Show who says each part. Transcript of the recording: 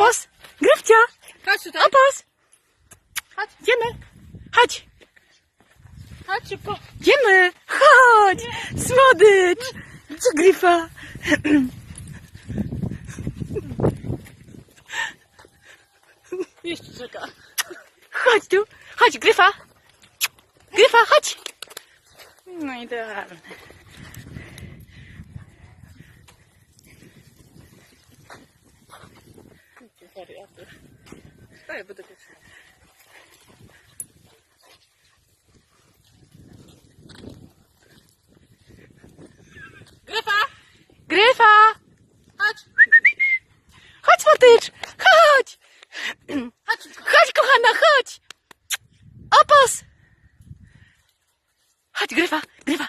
Speaker 1: Opos! Gryfcia!
Speaker 2: Chodź tutaj.
Speaker 1: Opos!
Speaker 2: Chodź.
Speaker 1: Idziemy! Chodź!
Speaker 2: Chodź szybko.
Speaker 1: Idziemy! Chodź! Słodycz! Co gryfa?
Speaker 2: Jeszcze czeka.
Speaker 1: Chodź tu! Chodź, gryfa! Gryfa, chodź! No idealne.
Speaker 2: serii, okej. Tak, będę go trzymać. Gryfa!
Speaker 1: Gryfa!
Speaker 2: Chodź!
Speaker 1: Chodź, motycz! Chodź!
Speaker 2: Chodź!
Speaker 1: Chodź, kochana, chodź! Opos! Chodź, gryfa, gryfa!